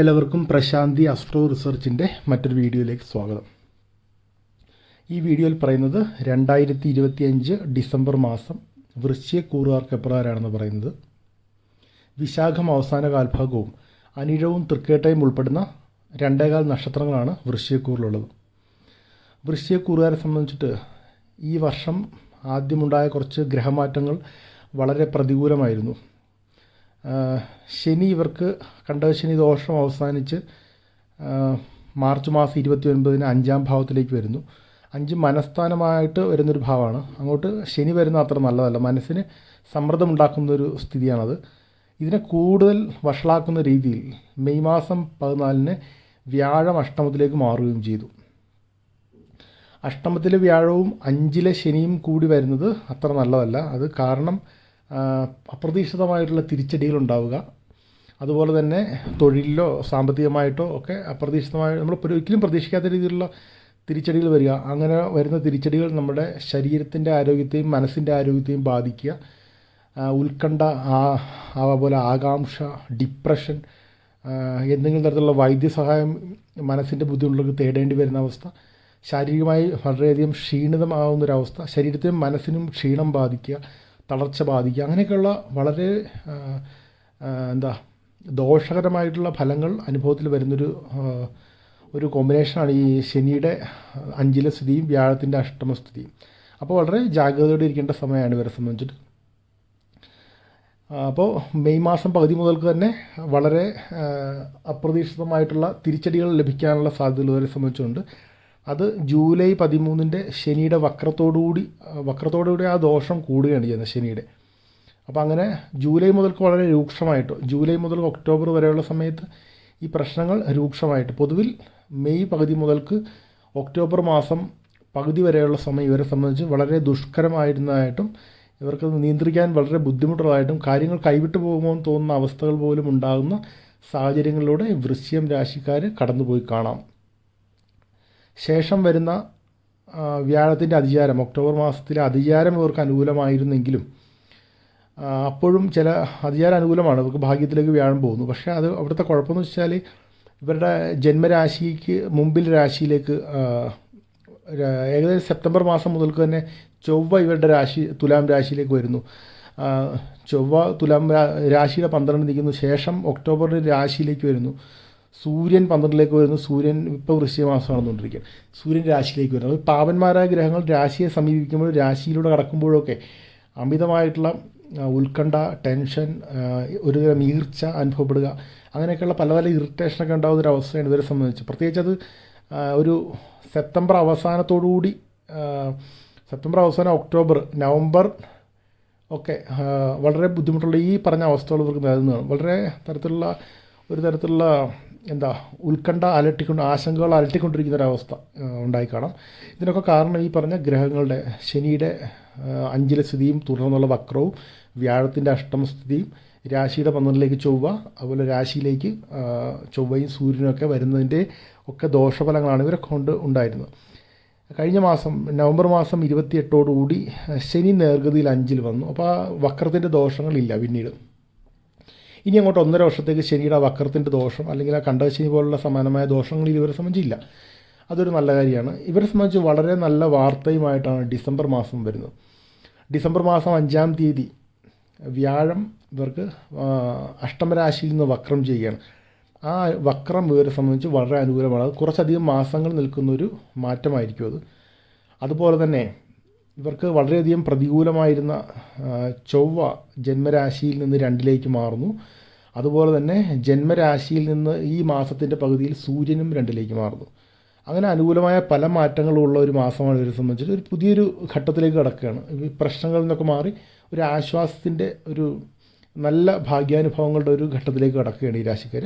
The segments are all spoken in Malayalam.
എല്ലാവർക്കും പ്രശാന്തി അസ്ട്രോ റിസർച്ചിന്റെ മറ്റൊരു വീഡിയോയിലേക്ക് സ്വാഗതം. ഈ വീഡിയോയിൽ പറയുന്നത് രണ്ടായിരത്തി ഇരുപത്തിയഞ്ച് ഡിസംബർ മാസം വൃശ്ചികക്കൂറുകാർക്ക് എപ്രകാരമാണെന്ന് പറയുന്നത്. വിശാഖം അവസാന കാൽഭാഗവും അനിഴവും തൃക്കേട്ടയും ഉൾപ്പെടുന്ന രണ്ടേകാൽ നക്ഷത്രങ്ങളാണ് വൃശ്ചികക്കൂറിലുള്ളത്. വൃശ്ചികക്കൂറുകാരെ സംബന്ധിച്ചിട്ട് ഈ വർഷം ആദ്യമുണ്ടായ കുറച്ച് ഗ്രഹമാറ്റങ്ങൾ വളരെ പ്രതികൂലമായിരുന്നു. ശനി ഇവർക്ക് കണ്ട ശനി ദോഷം അവസാനിച്ച് മാർച്ച് മാസം ഇരുപത്തി ഒൻപതിന് അഞ്ചാം ഭാവത്തിലേക്ക് വരുന്നു. അഞ്ച് മനസ്ഥാനമായിട്ട് വരുന്നൊരു ഭാവമാണ്. അങ്ങോട്ട് ശനി വരുന്ന അത്ര നല്ലതല്ല. മനസ്സിന് സമ്മർദ്ദമുണ്ടാക്കുന്നൊരു സ്ഥിതിയാണത്. ഇതിനെ കൂടുതൽ വഷളാക്കുന്ന രീതിയിൽ മെയ് മാസം പതിനാലിന് വ്യാഴം അഷ്ടമത്തിലേക്ക് മാറുകയും ചെയ്തു. അഷ്ടമത്തിലെ വ്യാഴവും അഞ്ചിലെ ശനിയും കൂടി വരുന്നത് അത്ര നല്ലതല്ല. അത് കാരണം അപ്രതീക്ഷിതമായിട്ടുള്ള തിരിച്ചടികൾ ഉണ്ടാവുക അതുപോലെ തന്നെ തൊഴിലിലോ സാമ്പത്തികമായിട്ടോ ഒക്കെ അപ്രതീക്ഷിതമായ നമ്മൾ ഒരിക്കലും പ്രതീക്ഷിക്കാത്ത രീതിയിലുള്ള തിരിച്ചടികൾ വരിക. അങ്ങനെ വരുന്ന തിരിച്ചടികൾ നമ്മുടെ ശരീരത്തിന്റെ ആരോഗ്യത്തെയും മനസ്സിന്റെ ആരോഗ്യത്തെയും ബാധിക്കുക. ഉത്കണ്ഠ അതുപോലെ ആകാംക്ഷ ഡിപ്രഷൻ എന്തെങ്കിലും തരത്തിലുള്ള വൈദ്യസഹായം മനസ്സിന്റെ ബുദ്ധിമുട്ടുള്ളവർക്ക് തേടേണ്ടി വരുന്ന അവസ്ഥ ശാരീരികമായി വളരെയധികം ക്ഷീണിതമാവുന്നൊരവസ്ഥ ശരീരത്തിനും മനസ്സിനും ക്ഷീണം ബാധിക്കുക തളർച്ച ബാധിക്കുക. അങ്ങനെയൊക്കെയുള്ള വളരെ എന്താ ദോഷകരമായിട്ടുള്ള ഫലങ്ങൾ അനുഭവത്തിൽ വരുന്നൊരു ഒരു കോമ്പിനേഷനാണ് ഈ ശനിയുടെ അഞ്ചിലെ സ്ഥിതിയും വ്യാഴത്തിന്റെ അഷ്ടമസ്ഥിതിയും അപ്പോൾ വളരെ ജാഗ്രതയോടെ ഇരിക്കേണ്ട സമയമാണ് ഇവരെ സംബന്ധിച്ചിട്ട്. അപ്പോൾ മെയ് മാസം പകുതി മുതൽക്ക് തന്നെ വളരെ അപ്രതീക്ഷിതമായിട്ടുള്ള തിരിച്ചടികൾ ലഭിക്കാനുള്ള സാധ്യതകൾ ഇവരെ സംബന്ധിച്ചുണ്ട്. അത് ജൂലൈ പതിമൂന്നിന്റെ ശനിയുടെ വക്രത്തോടുകൂടി വക്രത്തോടുകൂടി ആ ദോഷം കൂടുകയാണ് ചെയ്യുന്നത് ശനിയുടെ. അപ്പോൾ അങ്ങനെ ജൂലൈ മുതൽക്ക് വളരെ രൂക്ഷമായിട്ട് ജൂലൈ മുതൽ ഒക്ടോബർ വരെയുള്ള സമയത്ത് ഈ പ്രശ്നങ്ങൾ രൂക്ഷമായിട്ട്. പൊതുവിൽ മെയ് പകുതി മുതൽക്ക് ഒക്ടോബർ മാസം പകുതി വരെയുള്ള സമയം ഇവരെ സംബന്ധിച്ച് വളരെ ദുഷ്കരമായിരുന്നതായിട്ടും ഇവർക്ക് നിയന്ത്രിക്കാൻ വളരെ ബുദ്ധിമുട്ടുള്ളതായിട്ടും കാര്യങ്ങൾ കൈവിട്ടു പോകുമോ എന്ന് തോന്നുന്ന അവസ്ഥകൾ പോലും ഉണ്ടാകുന്ന സാഹചര്യങ്ങളിലൂടെ വൃശ്യം രാശിക്കാർ കടന്നുപോയി കാണാം. ശേഷം വരുന്ന വ്യാഴത്തിന്റെ അതിചാരം ഒക്ടോബർ മാസത്തിലെ അതിചാരം ഇവർക്ക് അനുകൂലമായിരുന്നെങ്കിലും അപ്പോഴും ചില അതിചാരം അനുകൂലമാണ്. ഇവർക്ക് ഭാഗ്യത്തിലേക്ക് വ്യാഴം പോകുന്നു. പക്ഷേ അത് അവിടുത്തെ കുഴപ്പമെന്ന് വെച്ചാൽ ഇവരുടെ ജന്മരാശിക്ക് മുമ്പിൽ രാശിയിലേക്ക് ഏകദേശം സെപ്റ്റംബർ മാസം മുതൽക്ക് തന്നെ ചൊവ്വ ഇവരുടെ രാശി തുലാം രാശിയിലേക്ക് വരുന്നു. ചൊവ്വ തുലാം രാശിയുടെ പന്ത്രണ്ട് നിൽക്കുന്നു ശേഷം ഒക്ടോബറിൽ രാശിയിലേക്ക് വരുന്നു. സൂര്യൻ പന്ത്രണ്ടിലേക്ക് വരുന്നു. സൂര്യൻ ഇപ്പോൾ വൃശ്ചികമാസം നടന്നുകൊണ്ടിരിക്കുക സൂര്യൻ രാശിയിലേക്ക് വരുന്നു. അപ്പോൾ പാവന്മാരായ ഗ്രഹങ്ങൾ രാശിയെ സമീപിക്കുമ്പോൾ രാശിയിലൂടെ കടക്കുമ്പോഴൊക്കെ അമിതമായിട്ടുള്ള ഉത്കണ്ഠ ടെൻഷൻ ഒരുതരം ഈർച്ച അനുഭവപ്പെടുക അങ്ങനെയൊക്കെയുള്ള പല പല ഇറിറ്റേഷനൊക്കെ ഉണ്ടാകുന്ന ഒരു അവസ്ഥയാണ് ഇവരെ സംബന്ധിച്ച്. പ്രത്യേകിച്ച് അത് ഒരു സെപ്റ്റംബർ അവസാനത്തോടുകൂടി കൂടി സെപ്റ്റംബർ അവസാനം ഒക്ടോബർ നവംബർ ഒക്കെ വളരെ ബുദ്ധിമുട്ടുള്ള ഈ പറഞ്ഞ അവസ്ഥകൾ ഇവർക്ക് നിലനിന്നാണ് വളരെ തരത്തിലുള്ള ഒരു തരത്തിലുള്ള എന്താ ഉത്കണ്ഠ അലട്ടിക്കൊണ്ട് ആശങ്കകൾ അലട്ടിക്കൊണ്ടിരിക്കുന്ന ഒരവസ്ഥ ഉണ്ടായി കാണാം ഇതിനൊക്കെ കാരണം ഈ പറഞ്ഞ ഗ്രഹങ്ങളുടെ ശനിയുടെ അഞ്ചിലെ സ്ഥിതിയും തുടർന്നുള്ള വക്രവും വ്യാഴത്തിന്റെ അഷ്ടമസ്ഥിതിയും രാശിയുടെ പന്ത്രണ്ടിലേക്ക് ചൊവ്വ അതുപോലെ രാശിയിലേക്ക് ചൊവ്വയും സൂര്യനും ഒക്കെ വരുന്നതിന്റെ ഒക്കെ ദോഷഫലങ്ങളാണ് ഇവരൊക്കെ കൊണ്ട് ഉണ്ടായിരുന്നത്. കഴിഞ്ഞ മാസം നവംബർ മാസം ഇരുപത്തിയെട്ടോടുകൂടി ശനി നേർഗതിയിൽ അഞ്ചിൽ വന്നു. അപ്പോൾ ആ വക്രത്തിന്റെ ദോഷങ്ങളില്ല പിന്നീട്. ഇനി അങ്ങോട്ട് ഒന്നര വർഷത്തേക്ക് ശനിയുടെ വക്രത്തിന്റെ ദോഷം അല്ലെങ്കിൽ ആ കണ്ടശനി പോലുള്ള സമാനമായ ദോഷങ്ങൾ ഇവരെ സംബന്ധിച്ചില്ല. അതൊരു നല്ല കാര്യമാണ്. ഇവരെ സംബന്ധിച്ച് വളരെ നല്ല വാർത്തയുമായിട്ടാണ് ഡിസംബർ മാസം വരുന്നത്. ഡിസംബർ മാസം അഞ്ചാം തീയതി വ്യാഴം ഇവർക്ക് അഷ്ടമരാശിയിൽ നിന്ന് വക്രം ചെയ്യുകയാണ്. ആ വക്രം ഇവരെ സംബന്ധിച്ച് വളരെ അനുകൂലമാണ്. അത് കുറച്ചധികം മാസങ്ങൾ നിൽക്കുന്നൊരു മാറ്റമായിരിക്കും അത്. അതുപോലെ തന്നെ ഇവർക്ക് വളരെയധികം പ്രതികൂലമായിരുന്ന ചൊവ്വ ജന്മരാശിയിൽ നിന്ന് രണ്ടിലേക്ക് മാറുന്നു. അതുപോലെ തന്നെ ജന്മരാശിയിൽ നിന്ന് ഈ മാസത്തിന്റെ പകുതിയിൽ സൂര്യനും രണ്ടിലേക്ക് മാറുന്നു. അങ്ങനെ അനുകൂലമായ പല മാറ്റങ്ങളും ഉള്ള ഒരു മാസമാണ് ഇവരെ സംബന്ധിച്ചിട്ട് ഒരു പുതിയൊരു ഘട്ടത്തിലേക്ക് കിടക്കുകയാണ്. ഈ പ്രശ്നങ്ങളിൽ നിന്നൊക്കെ മാറി ഒരു ആശ്വാസത്തിന്റെ ഒരു നല്ല ഭാഗ്യാനുഭവങ്ങളുടെ ഒരു ഘട്ടത്തിലേക്ക് കിടക്കുകയാണ് ഈ രാശിക്കാർ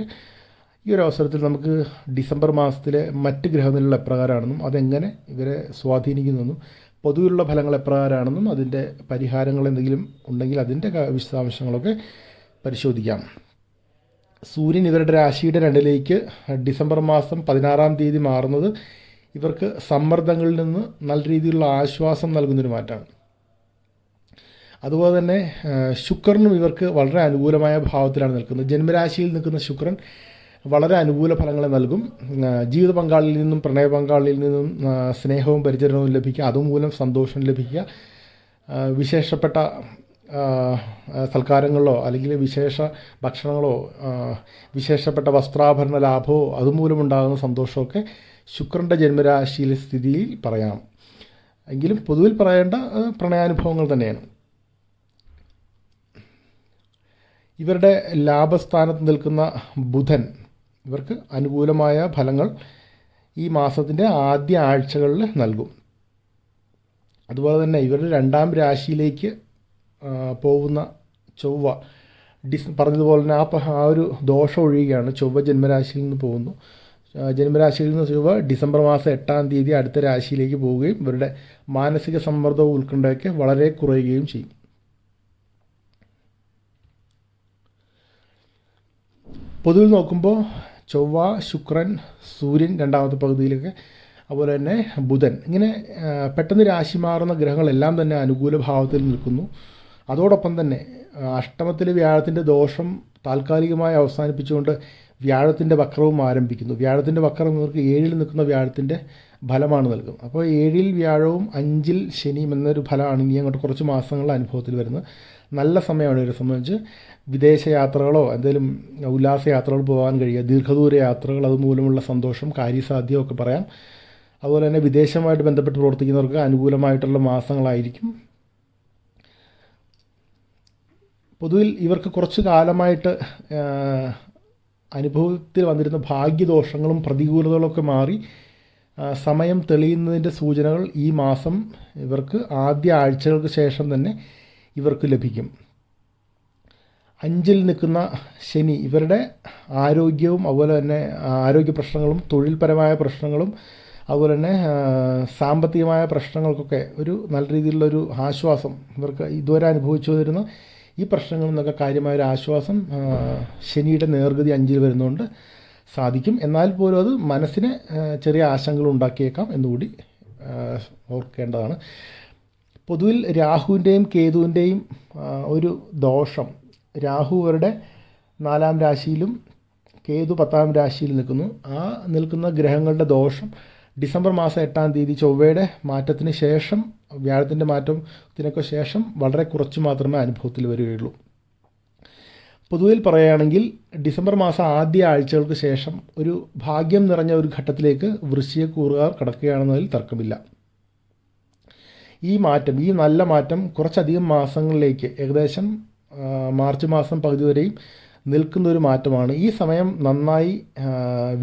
ഈ ഒരു അവസരത്തിൽ നമുക്ക് ഡിസംബർ മാസത്തിലെ മറ്റ് ഗ്രഹനിലകൾ എപ്രകാരമാണെന്നും അതെങ്ങനെ ഇവരെ സ്വാധീനിക്കുന്നെന്നും പൊതുവിലുള്ള ഫലങ്ങൾ എപ്രകാരമാണെന്നും അതിന്റെ പരിഹാരങ്ങൾ എന്തെങ്കിലും ഉണ്ടെങ്കിൽ അതിന്റെ വിശദാംശങ്ങളൊക്കെ പരിശോധിക്കാം. സൂര്യൻ ഇവരുടെ രാശിയുടെ രണ്ടിലേക്ക് ഡിസംബർ മാസം പതിനാറാം തീയതി മാറുന്നത് ഇവർക്ക് സമ്മർദ്ദങ്ങളിൽ നിന്ന് നല്ല രീതിയിലുള്ള ആശ്വാസം നൽകുന്നൊരു മാറ്റമാണ്. അതുപോലെ തന്നെ ശുക്രനും ഇവർക്ക് വളരെ അനുകൂലമായ ഭാവത്തിലാണ് നിൽക്കുന്നത്. ജന്മരാശിയിൽ നിൽക്കുന്ന ശുക്രൻ വളരെ അനുകൂല ഫലങ്ങൾ നൽകും. ജീവിത പങ്കാളിയിൽ നിന്നും പ്രണയ പങ്കാളിയിൽ നിന്നും സ്നേഹവും പരിചരണവും ലഭിക്കുക അതുമൂലം സന്തോഷം ലഭിക്കുക. വിശേഷപ്പെട്ട സൽക്കാരങ്ങളോ അല്ലെങ്കിൽ വിശേഷ ഭക്ഷണങ്ങളോ വിശേഷപ്പെട്ട വസ്ത്രാഭരണ ലാഭമോ അതുമൂലമുണ്ടാകുന്ന സന്തോഷമൊക്കെ ശുക്രന്റെ ജന്മരാശിയിലെ സ്ഥിതിയിൽ പറയാം. എങ്കിലും പൊതുവിൽ പറയേണ്ട പ്രണയാനുഭവങ്ങൾ തന്നെയാണ്. ഇവരുടെ ലാഭസ്ഥാനത്ത് നിൽക്കുന്ന ബുധൻ ഇവർക്ക് അനുകൂലമായ ഫലങ്ങൾ ഈ മാസത്തിന്റെ ആദ്യ ആഴ്ചകളിൽ നൽകും. അതുപോലെ തന്നെ ഇവരുടെ രണ്ടാം രാശിയിലേക്ക് പോകുന്ന ചൊവ്വ ഡിസ് പറഞ്ഞതുപോലെ തന്നെ ആ ആ ഒരു ദോഷം ഒഴിയുകയാണ്. ചൊവ്വ ജന്മരാശിയിൽ നിന്ന് പോകുന്നു. ജന്മരാശിയിൽ നിന്ന് ചൊവ്വ ഡിസംബർ മാസം എട്ടാം തീയതി അടുത്ത രാശിയിലേക്ക് പോവുകയും ഇവരുടെ മാനസിക സമ്മർദ്ദവും ഉത്കണ്ഠയൊക്കെ വളരെ കുറയുകയും ചെയ്യും. പൊതുവിൽ നോക്കുമ്പോൾ ചൊവ്വ ശുക്രൻ സൂര്യൻ രണ്ടാമത്തെ പകുതിയിലൊക്കെ. അതുപോലെ തന്നെ ബുധൻ. ഇങ്ങനെ പെട്ടെന്ന് രാശി മാറുന്ന ഗ്രഹങ്ങളെല്ലാം തന്നെ അനുകൂല ഭാവത്തിൽ നിൽക്കുന്നു. അതോടൊപ്പം തന്നെ അഷ്ടമത്തിൽ വ്യാഴത്തിന്റെ ദോഷം താൽക്കാലികമായി അവസാനിപ്പിച്ചുകൊണ്ട് വ്യാഴത്തിന്റെ വക്രവും ആരംഭിക്കുന്നു. വ്യാഴത്തിന്റെ വക്രം ഇവർക്ക് ഏഴിൽ നിൽക്കുന്ന വ്യാഴത്തിന്റെ ഫലമാണ് നൽകും അപ്പോൾ ഏഴിൽ വ്യാഴവും അഞ്ചിൽ ശനിയും എന്നൊരു ഫലമാണ് ഇനി അങ്ങോട്ട് കുറച്ച് മാസങ്ങളുടെ അനുഭവത്തിൽ വരുന്നത്. നല്ല സമയമാണ് ഇവരെ സംബന്ധിച്ച് വിദേശയാത്രകളോ എന്തെങ്കിലും ഉല്ലാസ യാത്രകൾ പോകാൻ കഴിയുക ദീർഘദൂര യാത്രകൾ അതുമൂലമുള്ള സന്തോഷം കാര്യസാധ്യം ഒക്കെ പറയാം. അതുപോലെ തന്നെ വിദേശമായിട്ട് ബന്ധപ്പെട്ട് പ്രവർത്തിക്കുന്നവർക്ക് അനുകൂലമായിട്ടുള്ള മാസങ്ങളായിരിക്കും. പൊതുവിൽ ഇവർക്ക് കുറച്ച് കാലമായിട്ട് അനുഭവത്തിൽ വന്നിരുന്ന ഭാഗ്യദോഷങ്ങളും പ്രതികൂലതകളൊക്കെ മാറി സമയം തെളിയുന്നതിന്റെ സൂചനകൾ ഈ മാസം ഇവർക്ക് ആദ്യ ആഴ്ചകൾക്ക് ശേഷം തന്നെ ഇവർക്ക് ലഭിക്കും. അഞ്ചിൽ നിൽക്കുന്ന ശനി ഇവരുടെ ആരോഗ്യവും അതുപോലെ തന്നെ ആരോഗ്യ പ്രശ്നങ്ങളും തൊഴിൽപരമായ പ്രശ്നങ്ങളും അതുപോലെ തന്നെ സാമ്പത്തികമായ പ്രശ്നങ്ങൾക്കൊക്കെ ഒരു നല്ല രീതിയിലുള്ളൊരു ആശ്വാസം ഇവർക്ക് ഇതുവരെ അനുഭവിച്ചു വരുന്ന ഈ പ്രശ്നങ്ങളിൽ നിന്നൊക്കെ കാര്യമായ ഒരു ആശ്വാസം ശനിയുടെ നേർഗതി അഞ്ചിൽ വരുന്നതുകൊണ്ട് സാധിക്കും. എന്നാൽ പോലും അത് മനസ്സിന് ചെറിയ ആശങ്കകൾ ഉണ്ടാക്കിയേക്കാം എന്നുകൂടി ഓർക്കേണ്ടതാണ്. പൊതുവിൽ രാഹുവിന്റെയും കേതുവിന്റെയും ഒരു ദോഷം. രാഹു അവരുടെ നാലാം രാശിയിലും കേതു പത്താം രാശിയിൽ നിൽക്കുന്നു. ആ നിൽക്കുന്ന ഗ്രഹങ്ങളുടെ ദോഷം ഡിസംബർ മാസം എട്ടാം തീയതി ചൊവ്വയുടെ മാറ്റത്തിന് ശേഷം വ്യാഴത്തിന്റെ മാറ്റത്തിനൊക്കെ ശേഷം വളരെ കുറച്ച് മാത്രമേ അനുഭവത്തിൽ വരികയുള്ളൂ. പൊതുവിൽ പറയുകയാണെങ്കിൽ ഡിസംബർ മാസം ആദ്യ ആഴ്ചകൾക്ക് ശേഷം ഒരു ഭാഗ്യം നിറഞ്ഞ ഒരു ഘട്ടത്തിലേക്ക് വൃശ്ചികക്കൂറുകാർ കടക്കുകയാണെന്നതിൽ തർക്കമില്ല. ഈ മാറ്റം ഈ നല്ല മാറ്റം കുറച്ചധികം മാസങ്ങളിലേക്ക് ഏകദേശം മാർച്ച് മാസം പകുതി വരെയും നിൽക്കുന്ന ഒരു മാറ്റമാണ്. ഈ സമയം നന്നായി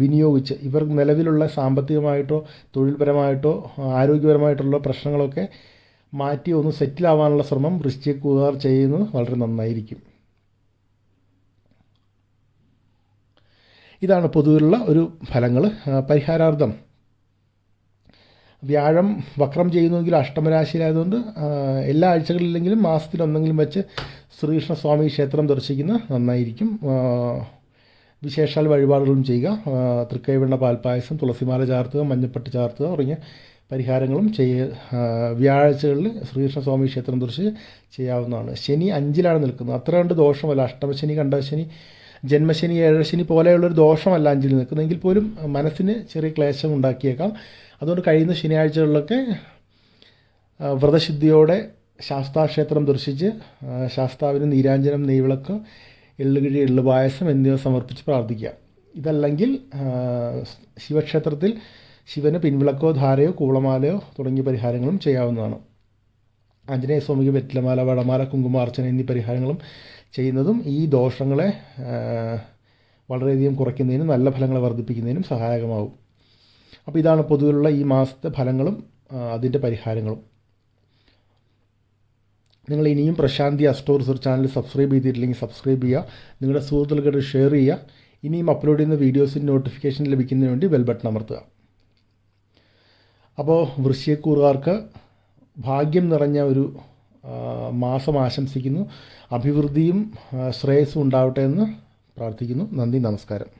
വിനിയോഗിച്ച് ഇവർ നിലവിലുള്ള സാമ്പത്തികമായിട്ടോ തൊഴിൽപരമായിട്ടോ ആരോഗ്യപരമായിട്ടുള്ള പ്രശ്നങ്ങളൊക്കെ മാറ്റി ഒന്ന് സെറ്റിലാവാനുള്ള ശ്രമം വൃശ്ചികൂകാർ ചെയ്യുന്നത് വളരെ നന്നായിരിക്കും. ഇതാണ് പൊതുവിലുള്ള ഒരു ഫലങ്ങൾ പരിഹാരാർത്ഥം. വ്യാഴം വക്രം ചെയ്യുന്നുവെങ്കിൽ അഷ്ടമരാശിയിലായതുകൊണ്ട് എല്ലാ ആഴ്ചകളിലെങ്കിലും മാസത്തിലൊന്നെങ്കിലും വെച്ച് ശ്രീകൃഷ്ണ സ്വാമി ക്ഷേത്രം ദർശിക്കുന്ന നന്നായിരിക്കും. വിശേഷാൽ വഴിപാടുകളും ചെയ്യുക. തൃക്കൈവെണ്ണ പാൽപ്പായസം തുളസിമാല ചാർത്തുക മഞ്ഞപ്പെട്ട് ചാർത്തുക തുടങ്ങിയ പരിഹാരങ്ങളും ചെയ്യ വ്യാഴാഴ്ചകളിൽ ശ്രീകൃഷ്ണ സ്വാമി ക്ഷേത്രം ദർശിച്ച് ചെയ്യാവുന്നതാണ്. ശനി അഞ്ചിലാണ് നിൽക്കുന്നത്. അത്ര കണ്ട് ദോഷമല്ല. അഷ്ടമശനി കണ്ടശനി ജന്മശനി ഏഴശനി പോലെയുള്ളൊരു ദോഷമല്ല അഞ്ചിൽ നിൽക്കുന്നതെങ്കിൽ പോലും മനസ്സിന് ചെറിയ ക്ലേശം ഉണ്ടാക്കിയേക്കാം. അതുകൊണ്ട് കഴിയുന്ന ശനിയാഴ്ചകളിലൊക്കെ വ്രതശുദ്ധിയോടെ ശാസ്താക്ഷേത്രം ദർശിച്ച് ശാസ്താവിന് നീരാഞ്ജനം നെയ്വിളക്ക് എള്ളുകിഴി എള്ളുപായസം എന്നിവ സമർപ്പിച്ച് പ്രാർത്ഥിക്കുക. ഇതല്ലെങ്കിൽ ശിവക്ഷേത്രത്തിൽ ശിവന് പിൻവിളക്കോ ധാരയോ കൂളമാലയോ തുടങ്ങിയ പരിഹാരങ്ങളും ചെയ്യാവുന്നതാണ്. ആഞ്ജനേയ സ്വാമിക്ക് വെറ്റിലമാല വടമാല കുങ്കുമാർച്ചന എന്നീ പരിഹാരങ്ങളും ചെയ്യുന്നതും ഈ ദോഷങ്ങളെ വളരെയധികം കുറയ്ക്കുന്നതിനും നല്ല ഫലങ്ങളെ വർദ്ധിപ്പിക്കുന്നതിനും സഹായകമാവും. അപ്പോൾ ഇതാണ് പൊതുവിലുള്ള ഈ മാസത്തെ ഫലങ്ങളും അതിന്റെ പരിഹാരങ്ങളും. നിങ്ങൾ ഇനിയും Prashanti astro research channel subscribe ചെയ്തിട്ടില്ലെങ്കിൽ സബ്സ്ക്രൈബ് ചെയ്യുക. നിങ്ങളുടെ സുഹൃത്തുക്കൾക്ക് ഷെയർ ചെയ്യുക. ഇനിയും അപ്ലോഡ് ചെയ്യുന്ന വീഡിയോസിന്റെ നോട്ടിഫിക്കേഷൻ ലഭിക്കുന്നതിന് വേണ്ടി ബെൽ ബട്ടൺ അമർത്തുക. അപ്പോൾ വൃശ്യക്കൂറുകാർക്ക് ഭാഗ്യം നിറഞ്ഞ ഒരു മാസം ആശംസിക്കുന്നു. അഭിവൃദ്ധിയും ശ്രേയസ്സും ഉണ്ടാവട്ടെ എന്ന് പ്രാർത്ഥിക്കുന്നു. നന്ദി നമസ്കാരം.